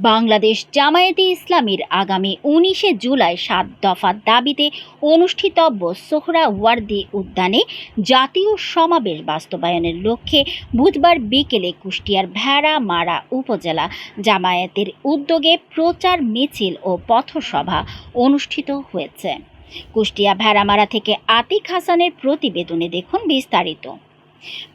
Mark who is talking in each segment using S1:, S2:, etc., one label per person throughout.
S1: বাংলাদেশ জামায়াতে ইসলামীর আগামী উনিশে জুলাই সাত দফা দাবিতে অনুষ্ঠিতব্য সোহরাওয়ার্দী উদ্যানে জাতীয় সমাবেশ বাস্তবায়নের লক্ষ্যে বুধবার বিকেলে কুষ্টিয়ার ভেড়ামারা উপজেলা জামায়াতের উদ্যোগে প্রচার মিছিল ও পথসভা অনুষ্ঠিত হয়েছে। কুষ্টিয়া ভেড়ামারা থেকে আতিক হাসানের প্রতিবেদনে দেখুন বিস্তারিত।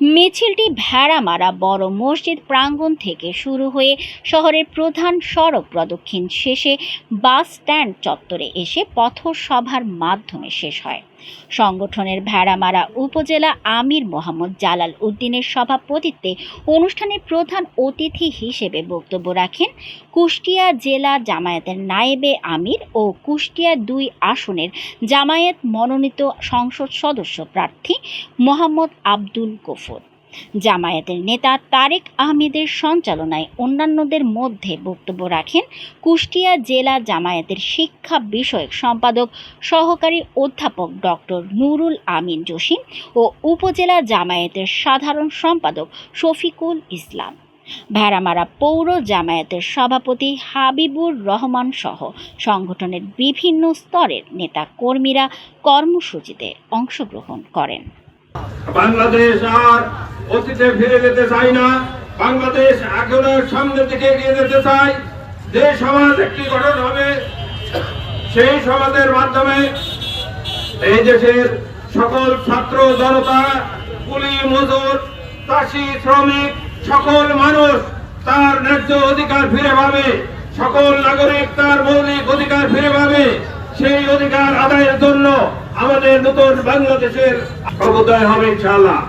S1: মিছিলটি ভেড়ামারা বড় মসজিদ প্রাঙ্গণ থেকে শুরু হয়ে শহরের প্রধান সড়ক প্রদক্ষিণ শেষে বাস স্ট্যান্ড চত্বরে এসে পথসভার মাধ্যমে শেষ হয়। সংগঠনের ভেড়ামারা উপজেলা আমির মোহাম্মদ জালাল উদ্দিনের সভাপতিত্বে অনুষ্ঠানে প্রধান অতিথি হিসেবে বক্তব্য রাখেন কুষ্টিয়া জেলা জামায়াতের নায়েবে আমির ও কুষ্টিয়া দুই আসনের জামায়াত মনোনীত সংসদ সদস্য প্রার্থী মোহাম্মদ আব্দুল গফুর। জামায়াতের নেতা তারেক আহমেদের সঞ্চালনায় অন্যান্যদের মধ্যে বক্তব্য রাখেন কুষ্টিয়া জেলা জামায়াতের শিক্ষা বিষয়ক সম্পাদক সহকারী অধ্যাপক ডক্টর নুরুল আমিন জসিম ও উপজেলা জামায়াতের সাধারণ সম্পাদক শফিকুল ইসলাম। ভেড়ামারা পৌর জামায়াতের সভাপতি হাবিবুর রহমান সহ সংগঠনের বিভিন্ন স্তরের নেতা কর্মীরা কর্মসূচিতে অংশগ্রহণ করেন।
S2: বাংলাদেশ আর অতীতে ফিরে যেতে চাই না। বাংলাদেশ সামনের দিকে এগিয়ে যেতে চাই। যে সমাজ একটি গঠন হবে, সেই সমাজের মাধ্যমে এই দেশের সকল ছাত্র জনতা, কুলি, মজুর, চাষি, শ্রমিক সকল মানুষ তার ন্যায্য অধিকার ফিরে পাবে। সকল নাগরিক তার মৌলিক অধিকার ফিরে পাবে। সেই অধিকার আদায়ের জন্য আমাদের নতুন বাংলাদেশের অবদায় হবে, ইনশাআল্লাহ।